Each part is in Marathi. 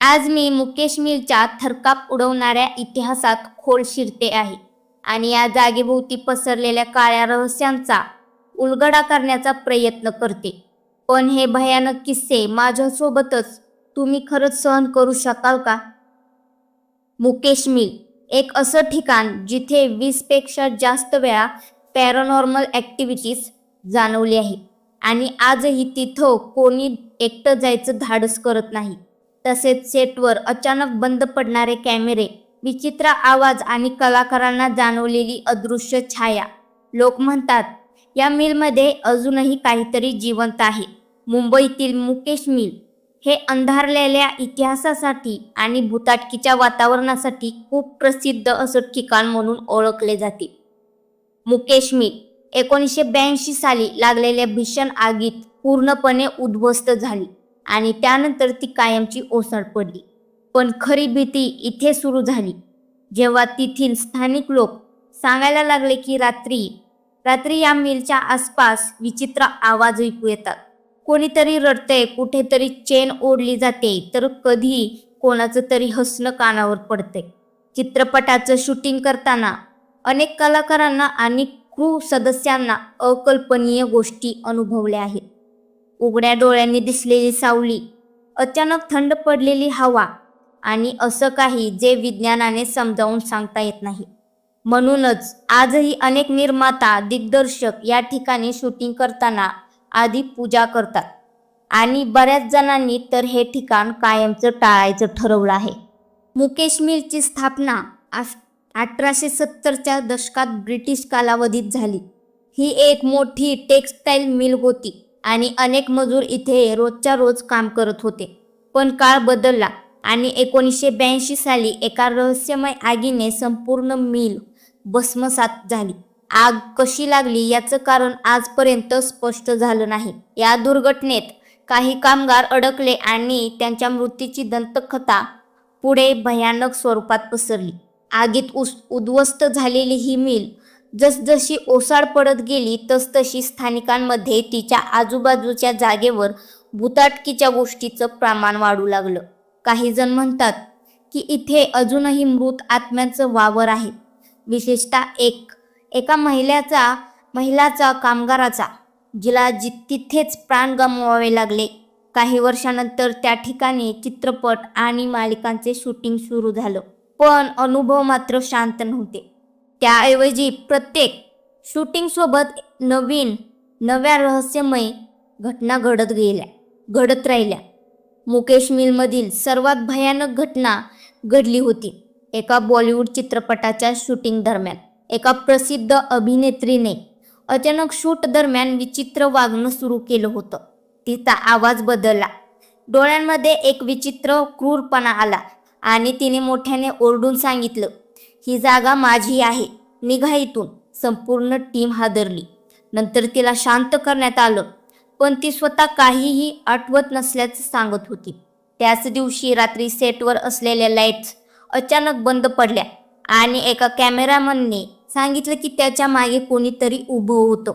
आज मी मुकेश मिलच्या थरकाप उडवणाऱ्या इतिहासात खोल शिरते आहे. आणि या जागेभोवती पसरलेल्या काळ्या रहस्यांचा उलगडा करण्याचा प्रयत्न करते. पण हे भयानक किस्से माझ्यासोबतच तुम्ही खरंच सहन करू शकाल का? मुकेश मिल एक असं ठिकाण जिथे वीसपेक्षा जास्त वेळा पॅरानॉर्मल ॲक्टिव्हिटीज जाणवली आहे आणि आजही तिथं कोणी एकटं जायचं धाडस करत नाही. तसेच सेटवर अचानक बंद पडणारे कॅमेरे विचित्र आवाज आणि कलाकारांना जाणवलेली अदृश्य छाया. लोक म्हणतात या मिलमध्ये अजूनही काहीतरी जिवंत आहे. मुंबईतील मुकेश मिल हे अंधारलेल्या इतिहासासाठी आणि भूताटकीच्या वातावरणासाठी खूप प्रसिद्ध असं ठिकाण म्हणून ओळखले जाते. मुकेश मिल एकोणीसशे ब्याऐंशी साली लागलेल्या भीषण आगीत पूर्णपणे उद्ध्वस्त झाली. आणि त्यानंतर ती कायमची ओसळ पडली. पण खरी भीती इथे सुरू झाली. जेव्हा तेथील स्थानिक लोक सांगायला लागले की रात्री रात्री या मिलच्या आसपास विचित्र आवाज ऐकू येतात. कोणीतरी रडतंय कुठेतरी चेन ओढली जाते तर कधी कोणाचं तरी हसणं कानावर पडतंय. चित्रपटाचं शूटिंग करताना अनेक कलाकारांना आणि क्रू सदस्यांना अकल्पनीय गोष्टी अनुभवल्या आहेत. उघड्या डोळ्यांनी दिसलेली सावली अचानक थंड पडलेली हवा आणि असं काही जे विज्ञानाने समजावून सांगता येत नाही. म्हणूनच आजही अनेक निर्माता दिग्दर्शक या ठिकाणी शूटिंग करताना आधी पूजा करतात आणि बऱ्याच जणांनी तर हे ठिकाण कायमचं टाळायचं ठरवलं आहे. मुकेश मिलची स्थापना अठराशे सत्तरच्या दशकात ब्रिटिश कालावधीत झाली. ही एक मोठी टेक्स्टाईल मिल होती. आणि अनेक मजूर इथे रोजच्या रोज काम करत होते. पण काळ बदलला आणि एकोणीसशे ब्याऐंशी साली एका रहस्यमय आगीने संपूर्ण मिल भस्मसात झाली. आग कशी लागली याचं कारण आजपर्यंत स्पष्ट झालं नाही. या दुर्घटनेत काही कामगार अडकले आणि त्यांच्या मृत्यूची दंतकथा पुढे भयानक स्वरूपात पसरली. आगीत उस उद्ध्वस्त झालेली ही मिल जसजशी ओसाड पडत गेली तसतशी स्थानिकांमध्ये तिच्या आजूबाजूच्या जागेवर भूताटकीच्या गोष्टीचं प्रमाण वाढू लागलं. काही जण म्हणतात की इथे अजूनही मृत आत्म्यांचं वावर आहे. विशेषतः एक एका महिलेचा महिलाचा कामगाराचा जिला जि तिथेच प्राण गमवावे लागले. काही वर्षानंतर त्या ठिकाणी चित्रपट आणि मालिकांचे शूटिंग सुरू झालं. पण अनुभव मात्र शांत नव्हते. त्याऐवजी प्रत्येक शूटिंगसोबत नवीन नव्या रहस्यमय घटना घडत गेल्या घडत राहिल्या. मुकेश मिलमधील सर्वात भयानक घटना घडली होती एका बॉलिवूड चित्रपटाच्या शूटिंग दरम्यान. एका प्रसिद्ध अभिनेत्रीने अचानक शूट दरम्यान विचित्र वागणं सुरू केलं होतं. तिचा आवाज बदलला. डोळ्यांमध्ये एक विचित्र क्रूरपणा आला आणि तिने मोठ्याने ओरडून सांगितलं ही जागा माझी आहे. निघा इथून. संपूर्ण टीम हादरली. नंतर तिला शांत करण्यात आलं. पण ती स्वतः काहीही आठवत नसल्याचं सांगत होती. त्याच दिवशी रात्री सेटवर असलेल्या लाईट्स अचानक बंद पडल्या आणि एका कॅमेरामनने सांगितलं की त्याच्यामागे कोणीतरी उभं होतं.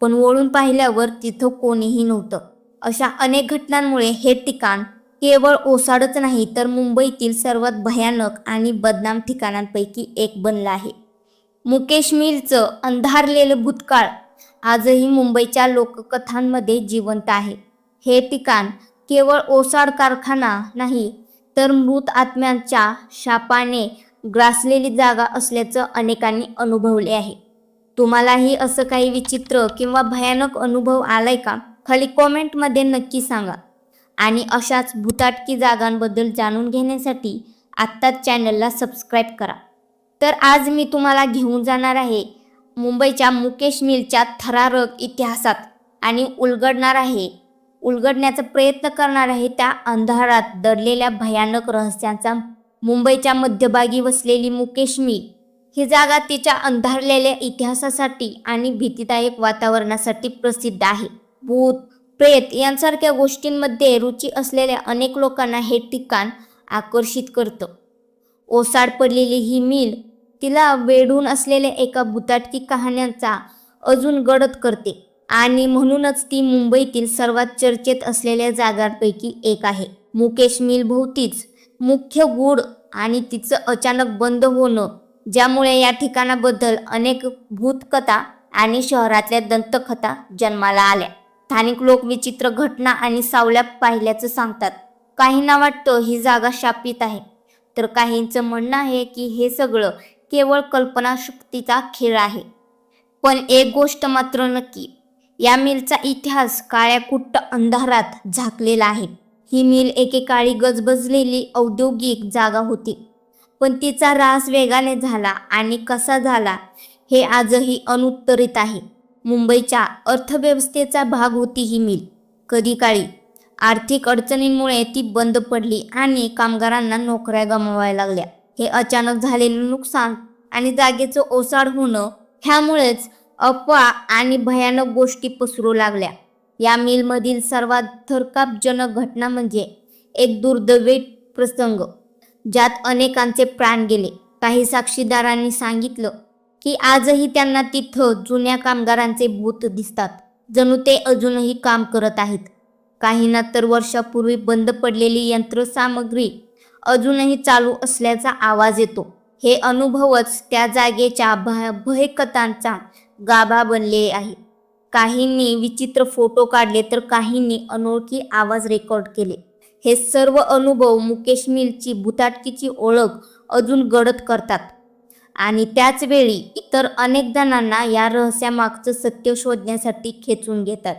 पण वळून पाहिल्यावर तिथं कोणीही नव्हतं. अशा अनेक घटनांमुळे हे ठिकाण केवळ ओसाडच नाही तर मुंबईतील सर्वात भयानक आणि बदनाम ठिकाणांपैकी एक बनला आहे. मुकेश मिलचं अंधारलेलं भूतकाळ आजही मुंबईच्या लोककथांमध्ये जिवंत आहे. हे ठिकाण केवळ ओसाड कारखाना नाही तर मृत आत्म्यांच्या शापाने ग्रासलेली जागा असल्याचं अनेकांनी अनुभवले आहे. तुम्हालाही असं काही विचित्र किंवा भयानक अनुभव आलाय का? खाली कॉमेंटमध्ये नक्की सांगा. आणि अशाच भूताटकी जागांबद्दल जाणून घेण्यासाठी आत्ताच चॅनलला सबस्क्राईब करा. तर आज मी तुम्हाला घेऊन जाणार आहे मुंबईच्या मुकेश मिलच्या थरारक इतिहासात आणि उलगडणार आहे. उलगडण्याचा प्रयत्न करणार आहे त्या अंधारात दडलेल्या भयानक रहस्यांचा मुंबईच्या मध्यभागी वसलेली मुकेश मिल. ही जागा तिच्या अंधारलेल्या इतिहासासाठी आणि भीतीदायक वातावरणासाठी प्रसिद्ध आहे. भूत प्रेत यांसारख्या गोष्टींमध्ये रुची असलेल्या अनेक लोकांना हे ठिकाण आकर्षित करतं. ओसाड पडलेली ही मिल तिला वेढून असलेल्या एका बुताटकी कहाण्यांचा अजून गडद करते आणि म्हणूनच ती मुंबईतील सर्वात चर्चेत असलेल्या जागांपैकी एक आहे. मुकेश मिल भोवतीच मुख्य गूढ आणि तिचं अचानक बंद होणं ज्यामुळे या ठिकाणाबद्दल अनेक भूतकथा आणि शहरातल्या दंतकथा जन्माला आल्या. स्थानिक लोक विचित्र घटना आणि सावल्या पाहिल्याचं सांगतात. काहींना वाटतं ही जागा शापित आहे. तर काहींचं म्हणणं आहे की हे सगळं केवळ कल्पनाशक्तीचा खेळ आहे. पण एक गोष्ट मात्र नक्की या मिलचा इतिहास काळ्या कुट्ट अंधारात झाकलेला आहे. ही मिल एकेकाळी गजबजलेली औद्योगिक जागा होती. पण तिचा ऱ्हास वेगाने झाला आणि कसा झाला हे आजही अनुत्तरित आहे. मुंबईच्या अर्थव्यवस्थेचा भाग होती ही मिल. कधी काळी आर्थिक अडचणींमुळे ती बंद पडली आणि कामगारांना नोकऱ्या गमवायला लागल्या. हे अचानक झालेलं नुकसान आणि जागेचं ओसाड होणं ह्यामुळेच अफवा आणि भयानक गोष्टी पसरू लागल्या. या मिलमधील सर्वात थरकापजनक घटना म्हणजे एक दुर्दैवी प्रसंग ज्यात अनेकांचे प्राण गेले. काही साक्षीदारांनी सांगितलं की आजही त्यांना तिथं जुन्या कामगारांचे भूत दिसतात. जणू ते अजूनही काम करत आहेत. काहींना तर वर्षापूर्वी बंद पडलेली यंत्रसामग्री अजूनही चालू असल्याचा आवाज येतो. हे अनुभवच त्या जागेच्या भय भयकथांचा गाभा बनले आहे. काहींनी विचित्र फोटो काढले तर काहींनी अनोळखी आवाज रेकॉर्ड केले. हे सर्व अनुभव मुकेश मिलची भुताटकीची ओळख अजून गडद करतात. आणि त्याचवेळी इतर अनेक जणांना या रहस्यामागचं सत्य शोधण्यासाठी खेचून घेतात.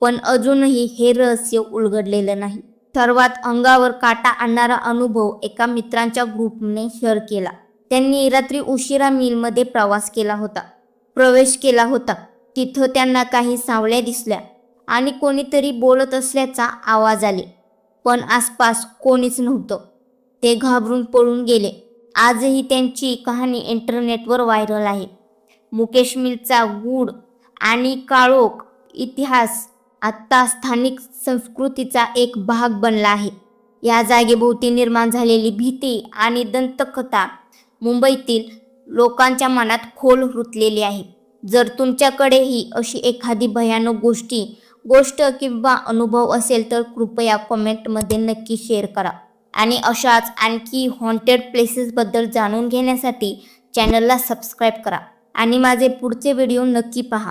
पण अजूनही हे रहस्य उलगडलेलं नाही. सर्वात अंगावर काटा आणणारा अनुभव एका मित्रांच्या ग्रुपने शेअर केला. त्यांनी रात्री उशिरा मिलमध्ये प्रवास केला होता. प्रवेश केला होता. तिथं त्यांना काही सावळ्या दिसल्या आणि कोणीतरी बोलत असल्याचा आवाज आले. पण आसपास कोणीच नव्हतं. ते घाबरून पळून गेले. आजही त्यांची कहाणी इंटरनेटवर व्हायरल आहे. मुकेश मिलचा गूढ आणि काळोख इतिहास आत्ता स्थानिक संस्कृतीचा एक भाग बनला आहे. या जागेभोवती निर्माण झालेली भीती आणि दंतकथा मुंबईतील लोकांच्या मनात खोल रुतलेली आहे. जर तुमच्याकडेही अशी एखादी भयानक गोष्टी गोष्ट किंवा अनुभव असेल तर कृपया कमेंटमध्ये नक्की शेअर करा. आणि अशाच आणखी हॉन्टेड प्लेसेसबद्दल जाणून घेण्यासाठी चॅनलला सबस्क्राईब करा. आणि माझे पुढचे व्हिडिओ नक्की पहा.